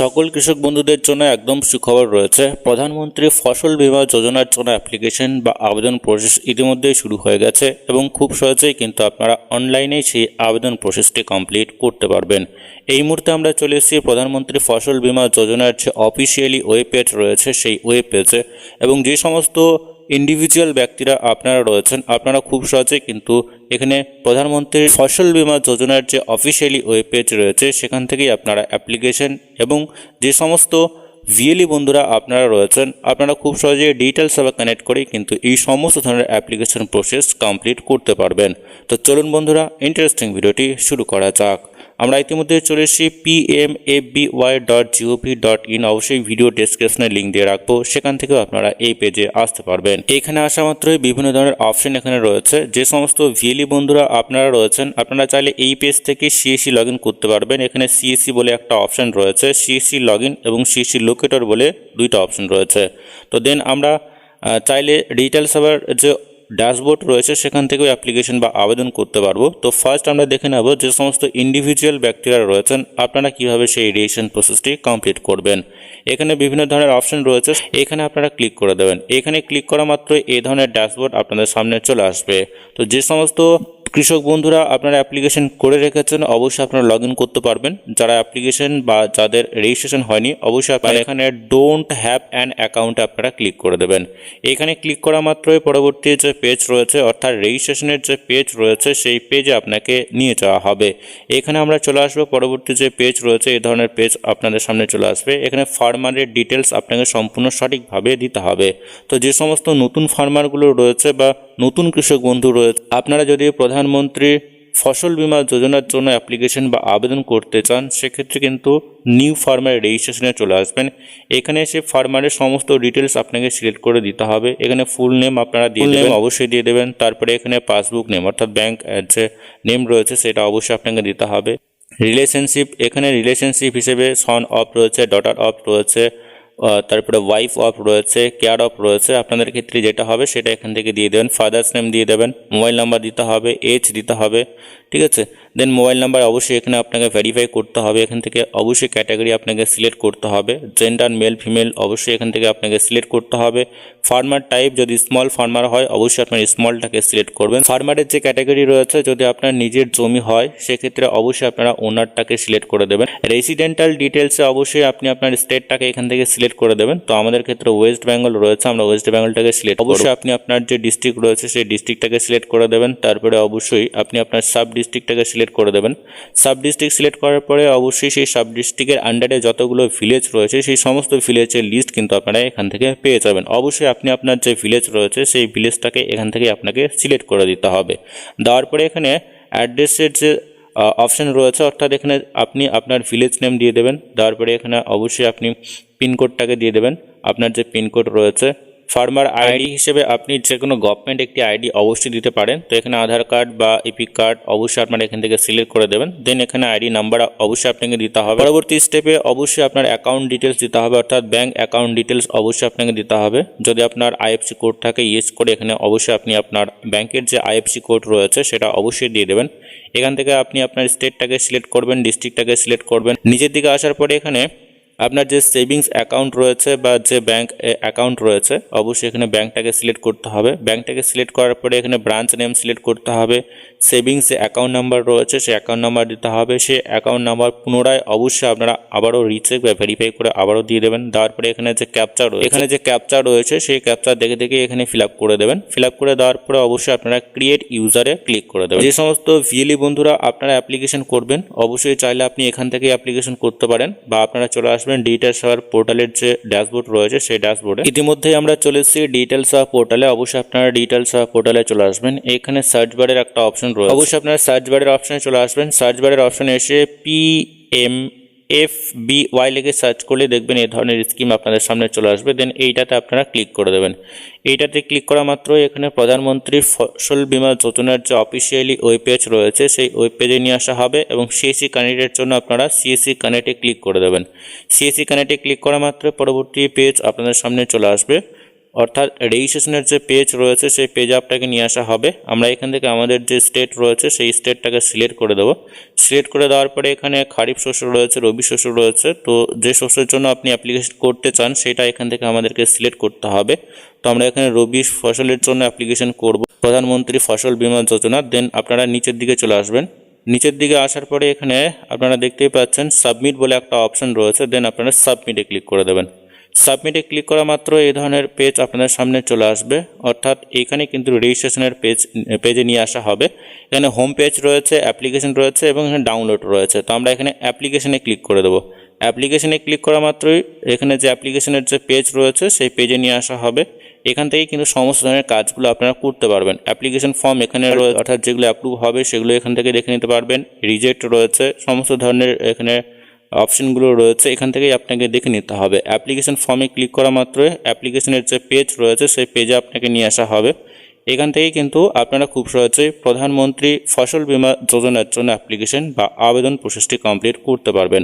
সকল কৃষক বন্ধুদের জন্য একদম সুখবর রয়েছে। প্রধানমন্ত্রী ফসল বীমা যোজনার জন্য অ্যাপ্লিকেশন বা আবেদন প্রসেস ইতিমধ্যেই শুরু হয়ে গেছে এবং খুব সহজেই কিন্তু আপনারা অনলাইনেই সেই আবেদন প্রসেসটি কমপ্লিট করতে পারবেন। এই মুহূর্তে আমরা চলে এসেছি প্রধানমন্ত্রী ফসল বীমা যোজনার যে অফিসিয়ালি ওয়েব পেজ রয়েছে সেই ওয়েব পেজে এবং যে সমস্ত ইন্ডিভিজুয়াল ব্যক্তিরা আপনারা রয়েছেন, আপনারা খুব সহজেই কিন্তু এখানে প্রধানমন্ত্রীর ফসল বীমা যোজনার যে অফিসিয়ালি ওয়েব পেজ রয়েছে, সেখান থেকেই আপনারা অ্যাপ্লিকেশন এবং যে সমস্ত ভিএলই বন্ধুরা আপনারা রয়েছেন, আপনারা খুব সহজে ডিটেলস সবাই কানেক্ট করে কিন্তু এই সমস্ত ধরনের অ্যাপ্লিকেশন প্রসেস কমপ্লিট করতে পারবেন। তো চলুন বন্ধুরা ইন্টারেস্টিং ভিডিওটি শুরু করা যাক। আমরা ইতিমধ্যে চলে এসেছি P M F B Y dot G O V dot in অবশ্যই ভিডিও ডেসক্রিপশনে লিঙ্ক দিয়ে রাখব, সেখান থেকেও আপনারা এই পেজে আসতে পারবেন। এখানে আসা মাত্রই বিভিন্ন ধরনের অপশন এখানে রয়েছে। যে সমস্ত ভিএলই বন্ধুরা আপনারা রয়েছেন, আপনারা চাইলে এই পেজ থেকে সিএসসি লগ করতে পারবেন। এখানে সিএসসি বলে একটা অপশন রয়েছে সিএসসি লগ এবং সিএসি লোকেটর বলে দুইটা অপশন রয়েছে। তো দেন আমরা চাইলে ডিজিটাল সার্ভার যে ড্যাশবোর্ড রয়েছে, সেখান থেকেও অ্যাপ্লিকেশন বা আবেদন করতে পারব। তো ফার্স্ট আমরা দেখে নেব যে সমস্ত ইন্ডিভিজুয়াল ব্যক্তিরা রয়েছেন, আপনারা কীভাবে সেই রেজিস্ট্রেশন প্রসেসটি কমপ্লিট করবেন। এখানে বিভিন্ন ধরনের অপশন রয়েছে, এখানে আপনারা ক্লিক করে দেবেন। এখানে ক্লিক করা মাত্র এই ধরনের ড্যাশবোর্ড আপনাদের সামনে চলে আসবে। তো যে সমস্ত কৃষক বন্ধুরা আপনারা অ্যাপ্লিকেশন করে রেখেছেন অবশ্যই আপনারা লগ ইন করতে পারবেন। যারা অ্যাপ্লিকেশন বা যাদের রেজিস্ট্রেশন হয়নি অবশ্যই আপনারা এখানে ডোন্ট হ্যাভ অ্যান অ্যাকাউন্টে আপনারা ক্লিক করে দেবেন। এখানে ক্লিক করা মাত্রই পরবর্তী যে পেজ রয়েছে অর্থাৎ রেজিস্ট্রেশনের যে পেজ রয়েছে সেই পেজে আপনাকে নিয়ে যাওয়া হবে। এখানে আমরা চলে আসব পরবর্তী যে পেজ রয়েছে এই ধরনের পেজ আপনাদের সামনে চলে আসবে। এখানে ফার্মারের ডিটেলস আপনাকে সম্পূর্ণ সঠিকভাবে দিতে হবে। তো যে সমস্ত নতুন ফার্মারগুলো রয়েছে বা নতুন কৃষক বন্ধু রয়েছে আপনারা যদি প্রধানমন্ত্রী ফসল বীমা যোজনার জন্য অ্যাপ্লিকেশন বা আবেদন করতে চান সেক্ষেত্রে কিন্তু নিউ ফার্মার রেজিস্ট্রেশনে চলে আসবেন। এখানে এসে ফার্মারের সমস্ত ডিটেলস আপনাকে সিলেক্ট করে দিতে হবে। এখানে ফুল নেম আপনারা দিয়ে দেবেন অবশ্যই দিয়ে দেবেন। তারপরে এখানে পাসবুক নেম অর্থাৎ ব্যাঙ্ক যে নেম রয়েছে সেটা অবশ্যই আপনাকে দিতে হবে। রিলেশনশিপ এখানে রিলেশনশিপ হিসেবে সন অফ রয়েছে ডটার অফ রয়েছে তারপরে ওয়াইফ অফ রয়েছে কেয়ার অফ রয়েছে, আপনাদের ক্ষেত্রে যেটা হবে সেটা এখান থেকে দিয়ে দেবেন। ফাদার্স নেম দিয়ে দেবেন মোবাইল নাম্বার দিতে হবে এজ দিতে হবে, ঠিক আছে? দেন মোবাইল নাম্বার অবশ্যই এখানে আপনাকে ভেরিফাই করতে হবে, এখান থেকে অবশ্যই ক্যাটাগরি আপনাকে সিলেক্ট করতে হবে। জেন্ডার মেল ফিমেল অবশ্যই এখান থেকে আপনাকে সিলেক্ট করতে হবে। ফার্মার টাইপ যদি স্মল ফার্মার হয়, অবশ্যই আপনার স্মলটাকে সিলেক্ট করবেন। ফার্মারের যে ক্যাটাগরি রয়েছে, যদি আপনার নিজের জমি হয়, সেক্ষেত্রে অবশ্যই আপনারা ওনারটাকে সিলেক্ট করে দেবেন। রেসিডেন্টাল ডিটেলসে অবশ্যই আপনি আপনার স্টেটটাকে এখান থেকে সিলেক্ট করে দেবেন। তো আমাদের ক্ষেত্রে ওয়েস্ট বেঙ্গল রয়েছে, আমরা ওয়েস্ট বেঙ্গলটাকে সিলেক্ট অবশ্যই আপনি আপনার যে ডিস্ট্রিক্ট রয়েছে, সেই ডিস্ট্রিক্টটাকে সিলেক্ট করে দেবেন। তারপরে অবশ্যই আপনি আপনার সাব ডিস্ট্রিক্টটাকে সিলেক্ট করে দেবেন। সাব ডিস্ট্রিক্ট সিলেক্ট করার পরে অবশ্যই সেই সাব ডিস্ট্রিক্টের আন্ডারে যতগুলো ভিলেজ রয়েছে, সেই সমস্ত ভিলেজের লিস্ট কিন্তু আপনারা এখান থেকে পেয়ে যাবেন। অবশ্যই আপনি আপনার যে ভিলেজ রয়েছে, সেই ভিলেজটাকে এখান থেকে আপনাকে সিলেক্ট করে দিতে হবে। দেওয়ার পরে এখানে অ্যাড্রেসের যে অপশন রয়েছে, অর্থাৎ এখানে আপনি আপনার ভিলেজ নেম দিয়ে দেবেন, তারপরে পরে এখানে অবশ্যই আপনি পিনকোডটাকে দিয়ে দেবেন। আপনার যে পিনকোড রয়েছে ফার্মার আইডি হিসেবে আপনি যে কোনো গভর্নমেন্ট একটি আইডি অবশ্যই দিতে পারেন। তো এখানে আধার কার্ড বা ইপিক কার্ড অবশ্যই আপনারা এখান থেকে সিলেক্ট করে দেবেন। দেন এখানে আইডি নাম্বার অবশ্যই আপনাকে দিতে হবে। পরবর্তী স্টেপে অবশ্যই আপনার অ্যাকাউন্ট ডিটেলস দিতে হবে, অর্থাৎ ব্যাংক অ্যাকাউন্ট ডিটেলস অবশ্যই আপনাকে দিতে হবে। যদি আপনার আইএফসি কোড থাকে ইউজ করে এখানে অবশ্যই আপনি আপনার ব্যাংকের যে আইএফসি কোড রয়েছে, সেটা অবশ্যই দিয়ে দেবেন। এখান থেকে আপনি আপনার স্টেটটাকে সিলেক্ট করবেন ডিস্ট্রিক্টটাকে সিলেক্ট করবেন। নিচের দিকে আসার পরে এখানে আপনার যে সেভিংস অ্যাকাউন্ট রয়েছে বা যে ব্যাঙ্ক অ্যাকাউন্ট রয়েছে, অবশ্যই এখানে ব্যাঙ্কটাকে সিলেক্ট করতে হবে। ব্যাঙ্কটাকে সিলেক্ট করার পরে এখানে ব্রাঞ্চ নেম সিলেক্ট করতে হবে। সেভিংস অ্যাকাউন্ট নাম্বার রয়েছে, সেই অ্যাকাউন্ট নাম্বার দিতে হবে। সেই অ্যাকাউন্ট নাম্বার পুনরায় অবশ্যই আপনারা আবারও রিচেক বা ভেরিফাই করে আবারও দিয়ে দেবেন। দেওয়ার পরে এখানে যে ক্যাপচার রয়েছে, এখানে যে ক্যাপচার রয়েছে, সেই ক্যাপচার দেখে দেখে এখানে ফিল করে দেবেন। ফিল করে দেওয়ার পরে অবশ্যই আপনারা ক্রিয়েট ইউজারে ক্লিক করে দেবেন। যে সমস্ত ভিএলই বন্ধুরা আপনারা অ্যাপ্লিকেশন করবেন, অবশ্যই চাইলে আপনি এখান থেকে অ্যাপ্লিকেশন করতে পারেন বা আপনারা চলে আসবেন ডিজিটাল সার্ভার পোর্টালের যে ড্যাশবোর্ড রয়েছে, সেই ড্যাশবোর্ডে ইতিমধ্যেই আমরা চলে এসেছি ডিজিটাল পোর্টালে অবশ্যই আপনারা ডিজিটাল সার্ভার পোর্টালে চলে আসবেন। এখানে সার্চ বারের একটা অপশন রয়েছে। অবশ্যই আপনারা সার্চ বারের অপশনে চলে আসবেন। সার্চ বারের অপশনে এসে P M F B Y লিখে সার্চ করলে দেখবেন এই ধরনের স্কিম আপনাদের সামনে চলে আসবে। দেন এইটাতে আপনারা ক্লিক করে দেবেন। এইটাতে ক্লিক করা মাত্রই এখানে প্রধানমন্ত্রী ফসল বিমা যোজনার যে অফিসিয়ালি ওয়েব পেজ রয়েছে, সেই ওয়েব পেজে নিয়ে আসা হবে এবং সিএসসি কানেক্টের জন্য আপনারা সিএসসি কানেক্টে ক্লিক করে দেবেন। সিএসসি কানেক্টে ক্লিক করা মাত্র পরবর্তী পেজ আপনাদের সামনে চলে আসবে। অর্থাৎ রেজিস্ট্রেশনের যে পেজ রয়েছে, সেই পেজে আপনাকে নিয়ে আসা হবে। আমরা এখান থেকে আমাদের যে স্টেট রয়েছে, সেই স্টেটটাকে সিলেক্ট করে দেবো। সিলেক্ট করে দেওয়ার পরে এখানে খারিফ শস্য রয়েছে, রবি শস্য রয়েছে। তো যে শস্যের জন্য আপনি অ্যাপ্লিকেশন করতে চান, সেটা এখান থেকে আমাদেরকে সিলেক্ট করতে হবে। তো আমরা এখানে রবি ফসলের জন্য অ্যাপ্লিকেশন করব। প্রধানমন্ত্রী ফসল বীমা যোজনা দেন আপনারা নিচের দিকে চলে আসবেন। নিচের দিকে আসার পরে এখানে আপনারা দেখতেই পাচ্ছেন সাবমিট বলে একটা অপশন রয়েছে দেন আপনারা সাবমিটে ক্লিক করে দেবেন। সাবমিটে ক্লিক করা মাত্র এই ধরনের পেজ আপনাদের সামনে চলে আসবে। অর্থাৎ এখানে কিন্তু রেজিস্ট্রেশনের পেজ পেজে নিয়ে আসা হবে। এখানে হোম পেজ রয়েছে অ্যাপ্লিকেশন রয়েছে এবং এখানে ডাউনলোড রয়েছে। তো আমরা এখানে অ্যাপ্লিকেশনে ক্লিক করে দেবো। অ্যাপ্লিকেশনে ক্লিক করা মাত্রই এখানে যে অ্যাপ্লিকেশনের যে পেজ রয়েছে, সেই পেজে নিয়ে আসা হবে। এখান থেকে কিন্তু সমস্ত ধরনের কাজগুলো আপনারা করতে পারবেন। অ্যাপ্লিকেশন ফর্ম এখানে রয়েছে, অর্থাৎ যেগুলো অ্যাপ্রুভ হবে, সেগুলো এখান থেকে দেখে নিতে পারবেন। রিজেক্ট রয়েছে, সমস্ত ধরনের এখানে অপশনগুলো রয়েছে, এখান থেকেই আপনাকে দেখে নিতে হবে। অ্যাপ্লিকেশন ফর্মে ক্লিক করা মাত্রই অ্যাপ্লিকেশনের যে পেজ রয়েছে, সেই পেজে আপনাকে নিয়ে আসা হবে। এখান থেকেই কিন্তু আপনারা খুব সহজেই প্রধানমন্ত্রী ফসল বীমা যোজনার জন্য অ্যাপ্লিকেশন বা আবেদন প্রসেসটি কমপ্লিট করতে পারবেন।